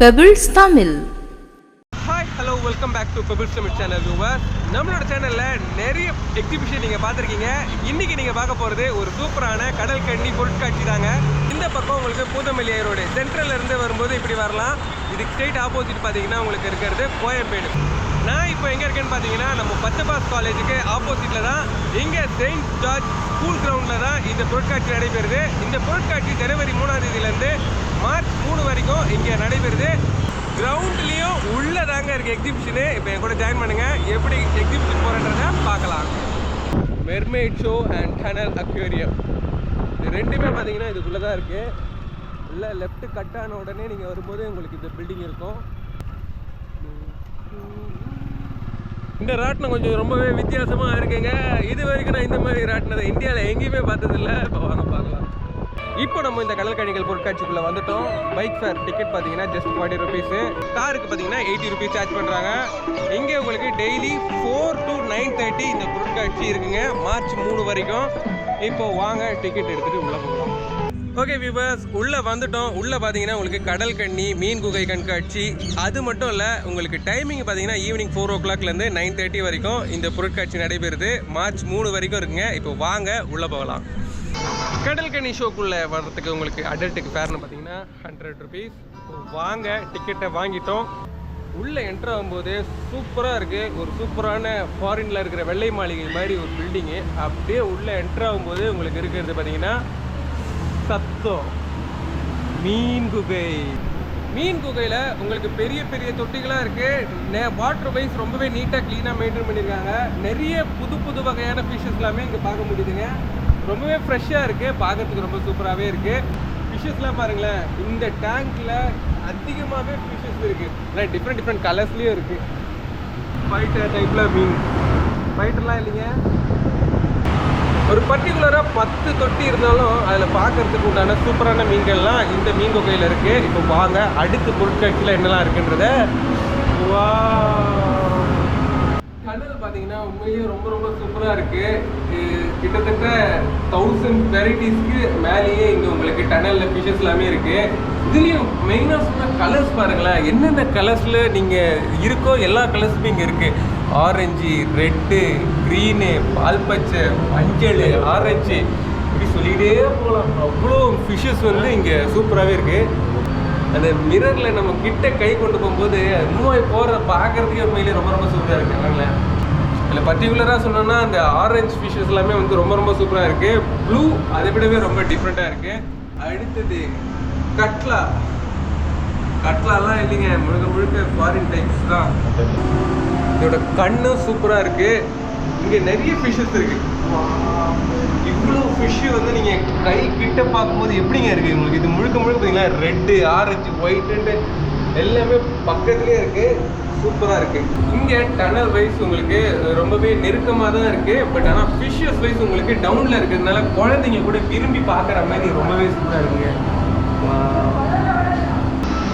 Pebbles Tamil hi hello welcome back to Pebbles Tamil channel viewer நம்மளோட சேனலில் நிறைய exhibition நீங்கள் பார்த்துருக்கீங்க. இன்னைக்கு நீங்கள் பார்க்க போகிறது ஒரு சூப்பரான கடல் கண்ணி பொருட்காட்சி தாங்க. இந்த பக்கம் உங்களுக்கு பூந்தமல்லி ரோடு சென்ட்ரல்ல இருந்து வரும்போது இப்படி வரலாம். இதுக்கு ஸ்ட்ரெயிட் ஆப்போசிட் பார்த்தீங்கன்னா உங்களுக்கு இருக்கிறது கோயம்பேடு. நான் இப்போ எங்கே இருக்கேன்னு பார்த்தீங்கன்னா நம்ம பச்சைபாஸ் காலேஜுக்கு ஆப்போசிட்டில் தான் இங்கே செயின்ட் ஜார்ஜ் ஸ்கூல் கிரவுண்டில் தான் இந்த பொருட்காட்சி நடைபெறுது. இந்த பொருட்காட்சி ஜனவரி மூணாம் தேதியிலேருந்து மார்ச் மூணு வரைக்கும் இங்கே நடைபெறுது. கிரவுண்ட்லேயும் உள்ள தாங்க இருக்குது எக்ஸிபிஷனு இப்போ என் கூட ஜாயின் பண்ணுங்கள் எப்படி எக்ஸிபிஷன் போகிறன்றத பார்க்கலாம். Mermaid show and tunnel aquarium இது ரெண்டுமே பார்த்தீங்கன்னா இதுக்குள்ளே தான் இருக்குது இல்லை லெஃப்ட்டு கட் ஆன உடனே நீங்கள் வரும்போது உங்களுக்கு இந்த பில்டிங் இருக்கும். இந்த ராட்டினம் கொஞ்சம் ரொம்பவே வித்தியாசமாக இருக்குங்க. இது வரைக்கும் நான் இந்த மாதிரி ராட்டினதை இந்தியாவில் எங்கேயுமே பார்த்ததில்ல. இப்போ வாங்க பார்க்கலாம். இப்போ நம்ம இந்த கடற்கணிகள் பொருட்காட்சிக்குள்ள வந்துட்டோம். பைக் ஃபேர் டிக்கெட் பார்த்தீங்கன்னா ஜஸ்ட் ஃபார்ட்டி ருபீஸு காருக்கு பார்த்தீங்கன்னா எயிட்டி ருபீஸ் சார்ஜ் பண்ணுறாங்க இங்கே உங்களுக்கு daily four to nine thirty இந்த பொருட்காட்சி இருக்குங்க. மார்ச் மூணு வரைக்கும். இப்போ வாங்க டிக்கெட் எடுத்துகிட்டு உள்ளே போகலாம். ஓகே வியூவர்ஸ் உள்ளே வந்துட்டோம். உள்ளே பார்த்தீங்கன்னா உங்களுக்கு கடல் கண்ணி மீன் குகை கண்காட்சி. அது மட்டும் இல்லை உங்களுக்கு டைமிங் பார்த்தீங்கன்னா ஈவினிங் ஃபோர் ஓ கிளாக்லேருந்து நைன் தேர்ட்டி வரைக்கும் இந்த பொருட்காட்சி நடைபெறுது. மார்ச் மூணு வரைக்கும் இருக்குங்க. இப்போ வாங்க உள்ளே போகலாம். கடல் கனி ஷோக்குள்ளே வர்றதுக்கு உங்களுக்கு அடல்ட்டுக்கு ஃபேர்னு பார்த்தீங்கன்னா ஹண்ட்ரட் ருபீஸ் வாங்க டிக்கெட்டை வாங்கிட்டோம். உள்ளே என்ட்ரு ஆகும்போது சூப்பராக இருக்குது ஒரு சூப்பரான ஃபாரினில் இருக்கிற வெள்ளை மாளிகை மாதிரி ஒரு பில்டிங்கு அப்படியே உள்ளே என்ட்ரு ஆகும்போது உங்களுக்கு இருக்கிறது பார்த்தீங்கன்னா சத்தம் மீன் குகை. மீன் குகையில் உங்களுக்கு பெரிய பெரிய தொட்டிகளாக இருக்குது வாட்டர் வைஸ் ரொம்பவே நீட்டாக க்ளீனாக மெயின்டைன் பண்ணியிருக்காங்க நிறைய புது புது வகையான ஃபிஷஸ் எல்லாமே இங்கே பார்க்க முடியுதுங்க. ரொம்பவே ஃப்ரெஷ்ஷாக இருக்குது பார்க்குறதுக்கு ரொம்ப சூப்பராகவே இருக்குது ஃபிஷ்ஷஸ்லாம் பாருங்களேன் இந்த டேங்க்கில் அதிகமாகவே ஃபிஷ்ஷஸ் இருக்குது இல்லை டிஃப்ரெண்ட் டிஃப்ரெண்ட் கலர்ஸ்லேயும் இருக்குது ஃபைட்டர் டைப்பில் மீன். ஃபைட்டர்லாம் இல்லைங்க. ஒரு பர்டிகுலராக பத்து தொட்டி இருந்தாலும் அதில் பார்க்கறதுக்கு உண்டான சூப்பரான மீன்கள்லாம் இந்த மீன் கொகையில் இருக்குது இப்போ வாங்க அடுத்த பொருட்காட்சியில் என்னெல்லாம் இருக்குன்றத. வா கடல் பார்த்தீங்கன்னா உண்மையிலேயே ரொம்ப ரொம்ப சூப்பராக இருக்குது கிட்டத்தட்ட தௌசண்ட் வெரைட்டிஸ்க்கு மேலேயே இங்கே உங்களுக்கு டனலில் ஃபிஷஸ் எல்லாமே இருக்குது இதுலேயும் மெயினாக சொன்ன கலர்ஸ் பாருங்களேன். என்னென்ன கலர்ஸில் நீங்கள் இருக்கோ எல்லா கலர்ஸுமே இங்கே இருக்குது ஆரஞ்சு ரெட்டு க்ரீனு பால் பச்சை மஞ்சள் ஆரஞ்சு இப்படி சொல்லிகிட்டே போகலாம். அவ்வளோ ஃபிஷ்ஷஸ் வந்து இங்கே சூப்பராகவே இருக்குது அந்த மிரரில் நம்ம கிட்ட கை கொண்டு போகும்போது மூவாய் போகிறத பார்க்குறதுக்கே உண்மையிலே ரொம்ப ரொம்ப சூப்பராக இருக்குது இல்லைங்களேன் இதில் பர்டிகுலராக சொல்லணும்னா அந்த ஆரஞ்சு ஃபிஷ்ஷஸ் எல்லாமே வந்து ரொம்ப ரொம்ப சூப்பராக இருக்குது ப்ளூ அதை விடவே ரொம்ப டிஃப்ரெண்ட்டாக இருக்குது அடுத்தது கட்லா. கட்லாலாம் இல்லைங்க முழுக்க முழுக்க ஃபாரின் டைப்ஸ் தான். இதோட கண்ணும் சூப்பராக இருக்குது இங்கே நிறைய ஃபிஷ்ஷஸ் இருக்குது இவ்வளோ ஃபிஷ்ஷு வந்து நீங்கள் கை கிட்ட பார்க்கும்போது எப்படிங்க இருக்குது உங்களுக்கு? இது முழுக்க முழுக்க பார்த்தீங்களா? ரெட்டு ஆரஞ்சு ஒயிட்டுன்ட்டு எல்லாமே பக்கத்துலேயே இருக்குது சூப்பராக இருக்குது இங்கே டனல் வைஸ் உங்களுக்கு ரொம்பவே நெருக்கமாக தான் இருக்குது பட் ஆனால் ஃபிஷியஸ் வைஸ் உங்களுக்கு டவுனில் இருக்கிறதுனால குழந்தைங்க கூட விரும்பி பார்க்குற மாதிரி ரொம்பவே சூப்பராக இருக்குங்க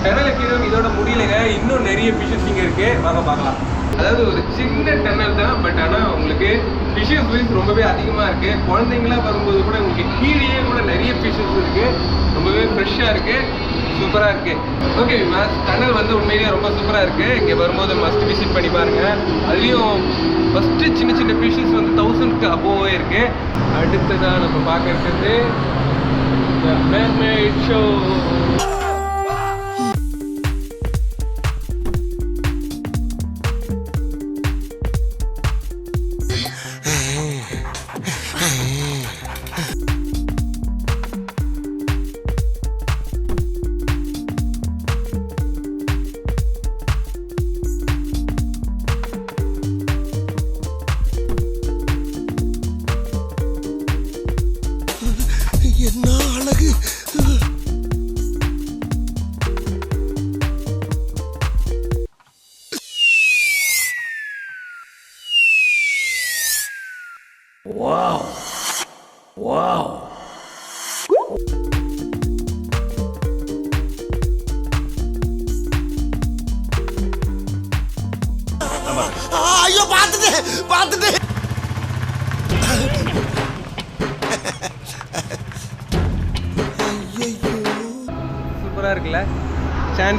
டனல் கீழே இதோட முடியலைங்க. இன்னும் நிறைய ஃபிஷஸ் இங்கே இருக்குது வாங்க பார்க்கலாம். அதாவது ஒரு சின்ன டன்னல் தான் பட் ஆனால் உங்களுக்கு ஃபிஷஸ் வைஸ் ரொம்பவே அதிகமாக இருக்குது குழந்தைங்களாம் வரும்போது கூட உங்களுக்கு கீழேயே கூட நிறைய ஃபிஷஸ் இருக்குது ரொம்பவே ஃப்ரெஷ்ஷாக இருக்குது சூப்பராக இருக்குது ஓகே மேஸ் டனல் வந்து உண்மையிலேயே ரொம்ப சூப்பராக இருக்குது இங்கே வரும்போது மஸ்ட் விசிட் பண்ணி பாருங்கள் அதுலேயும் ஃபஸ்ட்டு சின்ன சின்ன ஃபிஷ்ஷஸ் வந்து தௌசண்ட்க்கு அபோவே இருக்குது அடுத்ததாக நம்ம பார்க்க இருக்கிறது மேர்மேட் ஷோ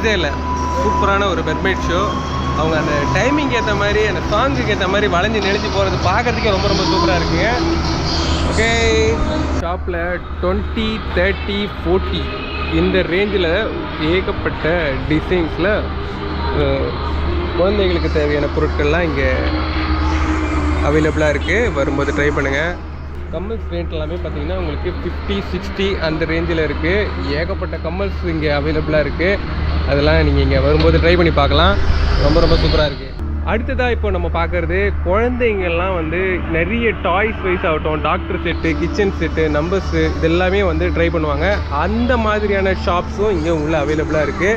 சூப்பராக இல்லை. சூப்பரான ஒரு பெர்மைட் ஷோ அவங்க அந்த டைமிங் ஏற்ற மாதிரி அந்த சாங்குக்கு ஏற்ற மாதிரி வளைஞ்சு நெளிஞ்சு போகிறது பார்க்கறதுக்கே ரொம்ப ரொம்ப சூப்பராக இருக்குங்க. ஓகே ஷாப்பில் டுவெண்ட்டி தேர்ட்டி ஃபோர்ட்டி இந்த ரேஞ்சில் ஏகப்பட்ட டிசைன்ஸில் குழந்தைங்களுக்கு தேவையான பொருட்கள்லாம் இங்கே அவைலபிளாக இருக்குது வரும்போது ட்ரை பண்ணுங்கள் கம்மல்ஸ் ரேட் எல்லாமே பார்த்தீங்கன்னா உங்களுக்கு ஃபிஃப்டி சிக்ஸ்டி அந்த ரேஞ்சில் இருக்குது ஏகப்பட்ட கம்மல்ஸ் இங்கே அவைலபிளாக இருக்குது அதெல்லாம் நீங்கள் இங்கே வரும்போது ட்ரை பண்ணி பார்க்கலாம். ரொம்ப ரொம்ப சூப்பராக இருக்குது அடுத்ததாக இப்போ நம்ம பார்க்குறது குழந்தைங்கள்லாம் வந்து நிறைய டாய்ஸ் வைஸ் ஆகட்டும் doctor set kitchen set numbers இதெல்லாமே வந்து ட்ரை பண்ணுவாங்க. அந்த மாதிரியான ஷாப்ஸும் இங்கே உள்ள அவைலபிளாக இருக்குது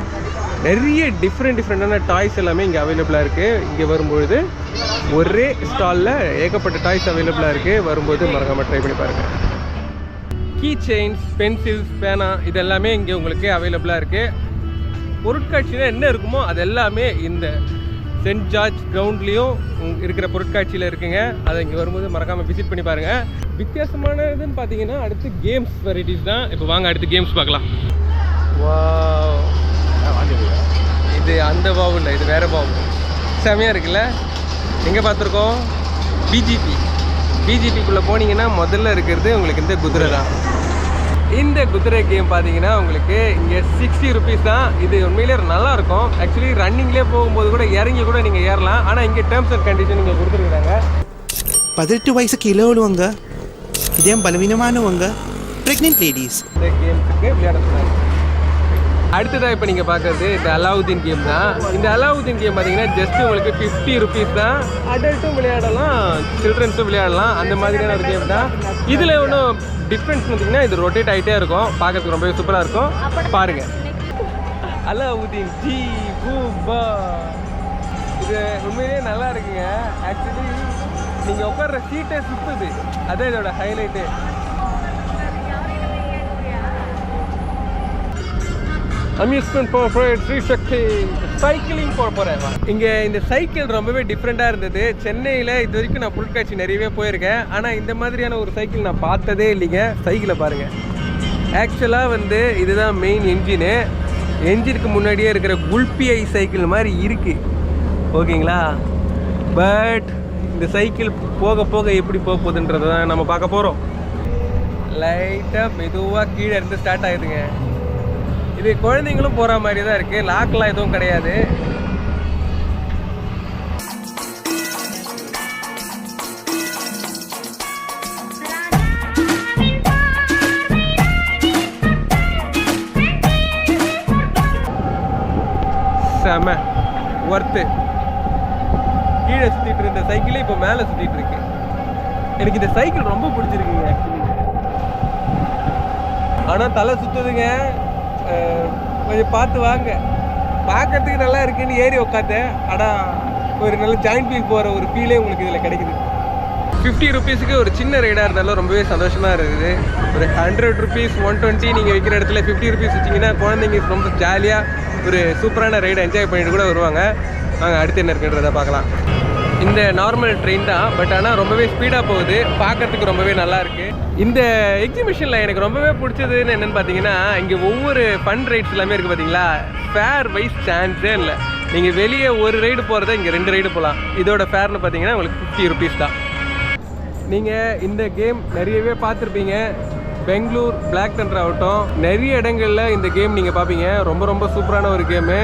நிறைய டிஃப்ரெண்ட் டிஃப்ரெண்டான டாய்ஸ் எல்லாமே இங்கே அவைலபிளாக இருக்குது இங்கே வரும்பொழுது ஒரே ஸ்டாலில் ஏகப்பட்ட டாய்ஸ் அவைலபிளாக இருக்குது வரும்போது மறக்காமல் ட்ரை பண்ணி பாருங்கள் கீ செயின்ஸ் பென்சில்ஸ் பேனா இது எல்லாமே இங்கே உங்களுக்கு அவைலபிளாக இருக்குது பொருட்காட்சியில் என்ன இருக்குமோ அது எல்லாமே இந்த சென்ட் ஜார்ஜ் கிரவுண்ட்லேயும் இருக்கிற பொருட்காட்சியில் இருக்குங்க. அதை இங்கே வரும்போது மறக்காமல் விசிட் பண்ணி பாருங்கள் வித்தியாசமானதுன்னு பார்த்தீங்கன்னா அடுத்து கேம்ஸ் வெரைட்டிஸ் தான். இப்போ வாங்க அடுத்து கேம்ஸ் பார்க்கலாம். வாவ் இது அந்த பாவு இல்லை இது வேற பாவு. செமையாக இருக்குல்ல? எங்கே பார்த்துருக்கோம்? பிஜிபி பிஜிபிக்குள்ளே போனீங்கன்னா முதல்ல இருக்கிறது உங்களுக்கு இந்த குதிரை தான். இந்த குதிரை கேம் பார்த்தீங்கன்னா உங்களுக்கு இங்கே சிக்ஸ்டி ருபீஸ் தான். இது உண்மையிலே நல்லா இருக்கும். ஆக்சுவலி ரன்னிங்லேயே போகும்போது கூட இறங்கி கூட நீங்கள் ஏறலாம். ஆனால் இங்கே டேர்ம்ஸ் அண்ட் கண்டிஷன் இங்கே கொடுத்துருக்காங்க பதினெட்டு வயசு கீழே உள்ளவங்க இதயம் பலவீனமானவங்க ப்ரெக்னென்ட் லேடிஸ் இந்த கேம்ஸுக்கு விளையாட சொன்னாங்க. அடுத்ததாக இப்போ நீங்கள் பார்க்குறது இந்த அலாவுதீன் கேம் தான். இந்த அலாவுதீன் கேம் பார்த்தீங்கன்னா ஜஸ்ட் உங்களுக்கு ஃபிஃப்டி ருபீஸ் தான். அடல்ட்டும் விளையாடலாம் சில்ட்ரன்ஸும் விளையாடலாம். அந்த மாதிரியான ஒரு கேம் தான். இதில் ஒன்றும் டிஃப்ரென்ஸ் பார்த்தீங்கன்னா இது ரொட்டேட் ஆகிட்டே இருக்கும். பார்க்கறதுக்கு ரொம்பவே சூப்பராக இருக்கும். பாருங்கள் அலாவுதீன் ஜி பூபா இது உண்மையிலேயே நல்லா இருக்குங்க. ஆக்சுவலி நீங்கள் உட்கார்ற சீட்டே சுற்றுது அதான் இதோட ஹைலைட்டு அம்யூஸ்மெண்ட் போக போகிறேன் ஸ்ரீ சக்தி சைக்கிளிங் போக போகிறேன் இங்கே இந்த சைக்கிள் ரொம்பவே டிஃப்ரெண்ட்டாக இருந்தது. சென்னையில் இது வரைக்கும் நான் பொருட்காட்சி நிறையவே போயிருக்கேன். ஆனால் இந்த மாதிரியான ஒரு சைக்கிள் நான் பார்த்ததே இல்லைங்க. சைக்கிளை பாருங்கள் ஆக்சுவலாக வந்து இதுதான் மெயின் என்ஜினு என்ஜினுக்கு முன்னாடியே இருக்கிற குல்பிஐ சைக்கிள் மாதிரி இருக்குது ஓகேங்களா பட் இந்த சைக்கிள் போக போக எப்படி போக போகுதுன்றதை தான் நம்ம பார்க்க போகிறோம் லைட்டாக மெதுவாக கீழே இருந்து ஸ்டார்ட் ஆகுதுங்க. இது குழந்தைங்களும் போகிற மாதிரி தான் இருக்குது லாக்லாம் எதுவும் கிடையாது. செம. ஒர்த்து கீழே சுற்றிட்டு இருந்த சைக்கிளே இப்போ மேலே சுற்றிட்டு இருக்கு. எனக்கு இந்த சைக்கிள் ரொம்ப பிடிச்சிருக்குங்க ஆக்சுவலி ஆனால் தலை சுற்றுதுங்க கொஞ்சம் பார்த்து வாங்க. பார்க்கறதுக்கு நல்லா இருக்குன்னு ஏறி உட்காந்தேன் ஆனால் ஒரு நல்ல ஜாயிண்ட் வீல் போகிற ஒரு ஃபீலே உங்களுக்கு இதில் கிடைக்குது. ஃபிஃப்டி ருபீஸுக்கு ஒரு சின்ன ரைடாக இருந்தாலும் ரொம்பவே சந்தோஷமாக இருக்குது. ஒரு ஹண்ட்ரட் ருபீஸ் ஒன் டுவெண்ட்டி நீங்கள் விற்கிற இடத்துல ஃபிஃப்டி ருபீஸ் வச்சிங்கன்னா குழந்தைங்க ரொம்ப ஜாலியாக ஒரு சூப்பரான ரைடை என்ஜாய் பண்ணிட்டு கூட வருவாங்க. நாங்கள் அடுத்து என்ன இருக்குன்றதை பார்க்கலாம். இந்த நார்மல் ட்ரெயின் தான் பட் ஆனால் ரொம்பவே ஸ்பீடாக போகுது. பார்க்கறதுக்கு ரொம்பவே நல்லா இருக்கு. இந்த எக்ஸிபிஷனில் எனக்கு ரொம்பவே பிடிச்சதுன்னு என்னன்னு பார்த்தீங்கன்னா இங்கே ஒவ்வொரு ஃபன் ரைட்ஸ் எல்லாமே இருக்குது பார்த்தீங்களா ஃபேர் வைஸ் சான்ஸே இல்லை. நீங்கள் வெளியே ஒரு ரைடு போகிறத இங்கே ரெண்டு ரைடு போகலாம் இதோட ஃபேர்னு பார்த்தீங்கன்னா உங்களுக்கு ஃபிஃப்டி ருபீஸ் தான். நீங்கள் இந்த கேம் நிறையவே பார்த்துருப்பீங்க. பெங்களூர் பிளாக் தண்டர் ஆகட்டும் நிறைய இடங்களில் இந்த கேம் நீங்கள் பார்ப்பீங்க ரொம்ப ரொம்ப சூப்பரான ஒரு கேமு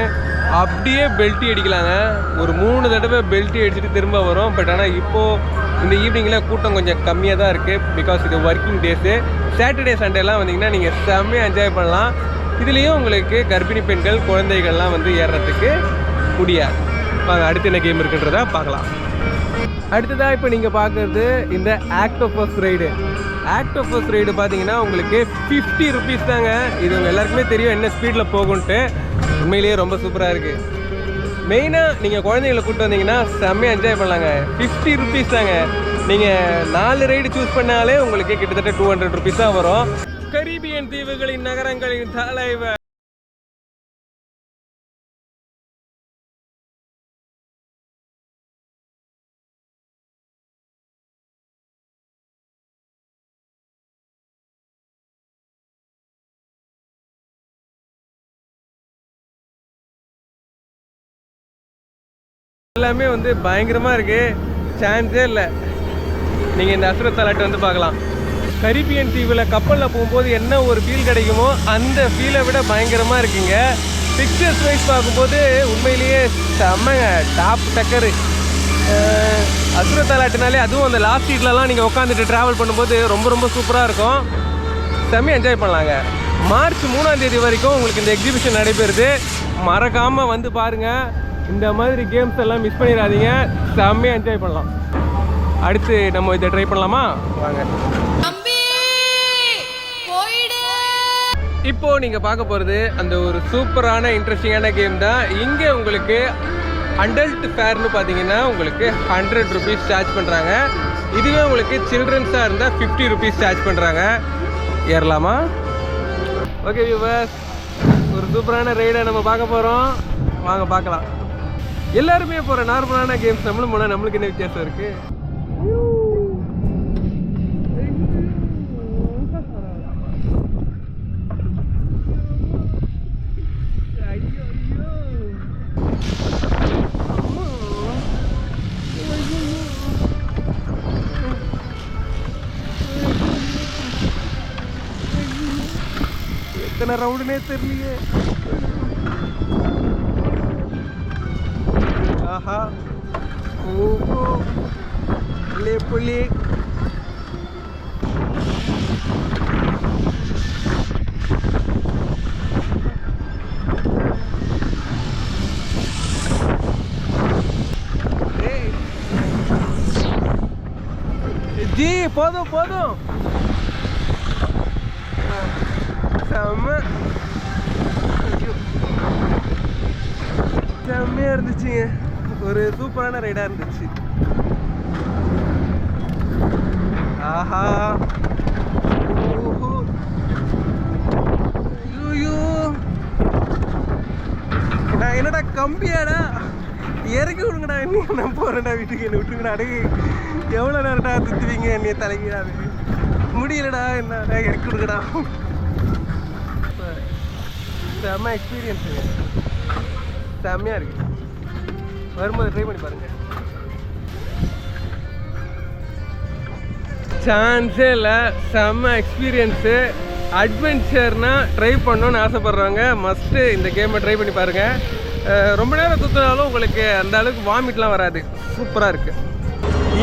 அப்படியே பெல்ட்டி அடிக்கலாங்க. ஒரு மூணு தடவை பெல்ட்டி அடிச்சுட்டு திரும்ப வரும். பட் ஆனால் இப்போது இந்த ஈவினிங்கில் கூட்டம் கொஞ்சம் கம்மியாக தான் இருக்குது பிகாஸ் இது ஒர்க்கிங் டேஸு சாட்டர்டே சண்டேலாம் வந்தீங்கன்னா நீங்கள் செம்மையாக என்ஜாய் பண்ணலாம். இதுலேயும் உங்களுக்கு கர்ப்பிணி பெண்கள் குழந்தைகள்லாம் வந்து ஏறுறதுக்கு முடியாது. அடுத்து என்ன கேம் இருக்குன்றதை பார்க்கலாம். அடுத்ததாக இப்போ நீங்கள் பார்க்குறது இந்த ஆக்டோபஸ் ரைடு ஆக்டோபஸ் ரைடு பார்த்தீங்கன்னா உங்களுக்கு ஃபிஃப்டி ருபீஸ் தாங்க. இது எல்லாருக்குமே தெரியும் என்ன ஸ்பீடில் போகும்ன்ட்டு. உண்மையிலேயே ரொம்ப சூப்பராக இருக்குது மெயினாக நீங்கள் குழந்தைங்களை கூப்பிட்டு வந்தீங்கன்னா செம்மையாக என்ஜாய் பண்ணலாங்க. ஃபிஃப்டி ருபீஸ் தாங்க. நீங்கள் நாலு ரைடு சூஸ் பண்ணாலே உங்களுக்கு கிட்டத்தட்ட டூ ஹண்ட்ரட் ருபீஸ் தான் வரும். கரீபியன் தீவுகளின் நகரங்களின் தலைவர். எல்லாமே வந்து பயங்கரமாக இருக்குது சான்ஸே இல்லை. நீங்கள் இந்த அசுர தலாட்டை வந்து பார்க்கலாம். கரிபியன் தீவில் கப்பலில் போகும்போது என்ன ஒரு ஃபீல் கிடைக்குமோ அந்த ஃபீலை விட பயங்கரமாக இருக்குங்க. பிக்சர்ஸ் வைஸ் பார்க்கும்போது உண்மையிலேயே செம்மங்க. டாப் டக்கரு அசுர தலாட்டுனாலே அதுவும் அந்த லாஸ்ட் சீட்லலாம் நீங்கள் உட்காந்துட்டு ட்ராவல் பண்ணும்போது ரொம்ப ரொம்ப சூப்பராக இருக்கும். செம்மையாக என்ஜாய் பண்ணலாங்க. மார்ச் மூணாம் தேதி வரைக்கும் உங்களுக்கு இந்த எக்ஸிபிஷன் நடைபெறுது. மறக்காமல் வந்து பாருங்கள் இந்த மாதிரி கேம்ஸ் எல்லாம் மிஸ் பண்ணிடாதீங்க. செம்மையாக என்ஜாய் பண்ணலாம். அடுத்து நம்ம இதை ட்ரை பண்ணலாமா? வாங்க. தம்பி போயிடு. இப்போ நீங்க பார்க்க போறது அந்த ஒரு சூப்பரான இன்ட்ரெஸ்டிங்கான கேம் தான். இங்க உங்களுக்கு அடல்ட் ஃபேர்னு பார்த்தீங்கன்னா உங்களுக்கு ஹண்ட்ரட் ருபீஸ் சார்ஜ் பண்ணுறாங்க இதுவே உங்களுக்கு சில்ட்ரன்ஸாக இருந்தால் ஃபிஃப்டி ருபீஸ் சார்ஜ் பண்ணுறாங்க ஏறலாமா? ஓகே வியூவர்ஸ் ஒரு சூப்பரான ரைடை நம்ம பார்க்க போகிறோம் வாங்க பார்க்கலாம். எல்லாருமே போகிற நார்மலான கேம்ஸ் நம்மளும் போனால் நம்மளுக்கு என்ன வித்தியாசம் இருக்குது எத்தனை ரவுண்டுனே தெரியலையே. புள்ளே. ஏய். ஜி போதும் போதும். செம்ம. ஐயோ. செம்மையா இருந்துச்சுங்க. ஒரு சூப்பரான ரைடா இருந்துச்சு. ஆஹா. என்னடா கம்பியாடா? இறக்கி விடுங்கடா என்ன. நான் போறேன்டா வீட்டுக்கு. என்ன விட்டுருங்கடா அடகு எவ்வளோ நேரம்டா சுற்றுவீங்க என்னைய தலைக்கிறாது முடியலடா என்ன? இறக்கி விடுங்கடா. செம்ம எக்ஸ்பீரியன்ஸுங்க செம்மையாக இருக்கு. வரும்போது ட்ரை பண்ணி பாருங்க. சான்ஸே இல்லை. செம்ம எக்ஸ்பீரியன்ஸு அட்வென்ச்சர்னால் ட்ரை பண்ணணும்னு ஆசைப்பட்றவங்க மஸ்ட்டு இந்த கேமை ட்ரை பண்ணி பாருங்கள் ரொம்ப நேரம் சுற்றினாலும் உங்களுக்கு அந்த அளவுக்கு வாமிட்லாம் வராது. சூப்பராக இருக்குது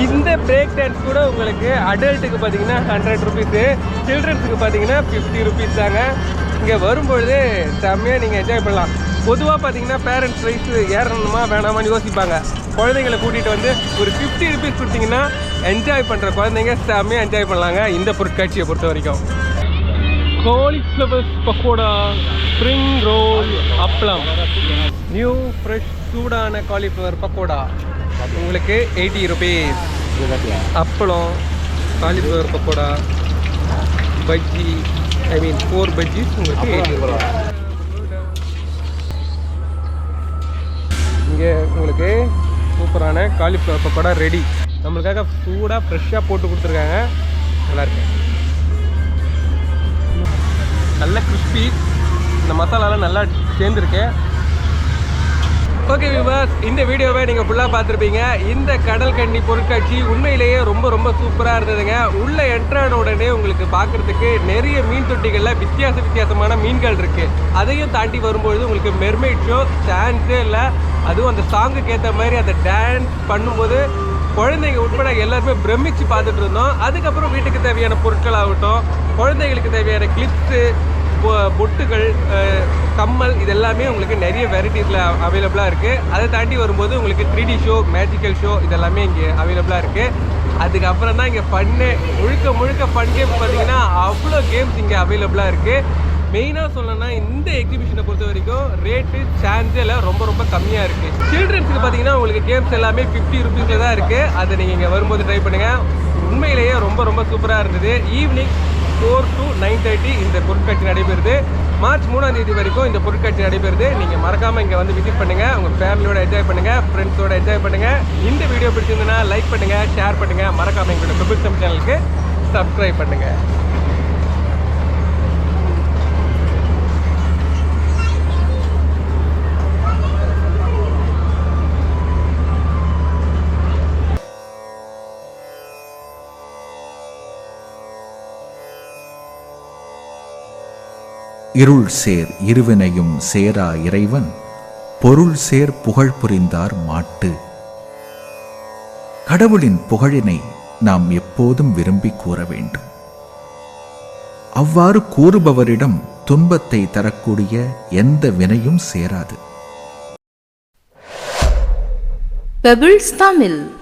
இந்த பிரேக் டான்ஸ் கூட உங்களுக்கு அடல்ட்டுக்கு பார்த்தீங்கன்னா ஹண்ட்ரட் ருபீஸு சில்ட்ரன்ஸுக்கு பார்த்தீங்கன்னா ஃபிஃப்டி ருபீஸ் தாங்க. இங்கே வரும்பொழுது செம்மையாக நீங்கள் என்ஜாய் பண்ணலாம். பொதுவாக பார்த்தீங்கன்னா பேரண்ட்ஸ் ரைஸ் ஏறணுமா வேணாமான்னு யோசிப்பாங்க. குழந்தைங்களை கூட்டிகிட்டு வந்து ஒரு ஃபிஃப்டி ருபீஸ் கொடுத்தீங்கன்னா என்ஜாய் பண்ணுற குழந்தைங்க செம்மையாக என்ஜாய் பண்ணலாங்க. இந்த பொருட்காட்சியை பொறுத்த வரைக்கும் காலிஃப்ளவர் பக்கோடா ஸ்ப்ரிங் ரோல் அப்பளம். நியூ ஃப்ரெஷ் சூடான காலிஃப்ளவர் பக்கோடா. உங்களுக்கு எயிட்டி ருபீஸ் அப்பளம் cauliflower pakoda bajji I mean four bajjis உங்களுக்கு எயிட்டி ருபீஸ் இங்கே உங்களுக்கு சூப்பரான காலிஃப்ளவர் பக்கோடா ரெடி நம்மளுக்காக சூடாக ஃப்ரெஷ்ஷாக போட்டு கொடுத்துருக்காங்க. நல்லாயிருக்கு நல்ல கிறிஸ்பி இந்த மசாலாலாம் நல்லா சேர்ந்துருக்கு. ஓகே விவாஸ் இந்த வீடியோவை நீங்கள் ஃபுல்லாக பார்த்துருப்பீங்க. இந்த கடல் கண்ணி பொருட்காட்சி உண்மையிலேயே ரொம்ப ரொம்ப சூப்பராக இருந்ததுங்க. உள்ளே என்ட்ரான உடனே உங்களுக்கு பார்க்குறதுக்கு நிறைய மீன் தொட்டிகளில் வித்தியாச வித்தியாசமான மீன்கள் இருக்குது அதையும் தாண்டி வரும்பொழுது உங்களுக்கு மெர்மைட் ஷோ சான்ஸே இல்லை அதுவும் அந்த சாங்குக்கு ஏற்ற மாதிரி அந்த டான்ஸ் பண்ணும்போது குழந்தைங்க உட்பட எல்லாருமே பிரமிச்சு பார்த்துட்டு இருந்தோம். அதுக்கப்புறம் வீட்டுக்கு தேவையான பொருட்கள் ஆகட்டும் குழந்தைகளுக்கு தேவையான கிளிப்ஸு பொட்டுகள் கம்மல் இது எல்லாமே உங்களுக்கு நிறைய வெரைட்டிஸில் அவைலபிளாக இருக்குது அதை தாண்டி வரும்போது உங்களுக்கு three D show magical show இதெல்லாமே இங்கே அவைலபிளாக இருக்குது அதுக்கப்புறம் தான் இங்கே ஃபன்னு முழுக்க முழுக்க ஃபன் கேம்ஸ் பார்த்தீங்கன்னா அவ்வளோ கேம்ஸ் இங்கே அவைலபிளாக இருக்குது மெயினாக சொல்லணும்னா இந்த எக்ஸிபிஷனை பொறுத்த வரைக்கும் ரேட்டு சான்ஸில் ரொம்ப ரொம்ப கம்மியாக இருக்குது சில்ட்ரன்ஸுக்கு பார்த்தீங்கன்னா உங்களுக்கு கேம்ஸ் எல்லாமே ஃபிஃப்டி ருபீஸில் தான் இருக்குது அதை நீங்கள் இங்கே வரும்போது ட்ரை பண்ணுங்கள் உண்மையிலேயே ரொம்ப ரொம்ப சூப்பராக இருந்தது. Evening four to nine thirty இந்த பொருட்காட்சி நடைபெறுது. மார்ச் மூணாம் தேதி வரைக்கும் இந்த பொருட்காட்சி நடைபெறுது. நீங்கள் மறக்காமல் இங்கே வந்து விசிட் பண்ணுங்கள் உங்கள் ஃபேமிலியோட என்ஜாய் பண்ணுங்கள் ஃப்ரெண்ட்ஸோட என்ஜாய் பண்ணுங்கள் இந்த வீடியோ பிடிச்சிருந்ததுன்னா லைக் பண்ணுங்கள் ஷேர் பண்ணுங்கள் மறக்காமல் எங்களோட பிரபுத்தம் சேனலுக்கு சப்ஸ்கிரைப் பண்ணுங்கள் இருள் சேர் இருவினையும் சேரா இறைவன் பொருள் சேர் புகழ் புரிந்தார் மாட்டு. கடவுளின் புகழினை நாம் எப்போதும் விரும்பி கூற வேண்டும். அவ்வாறு கூறுபவரிடம் துன்பத்தை தரக்கூடிய எந்த வினையும் சேராது. பெபிள்ஸ் தமிழ்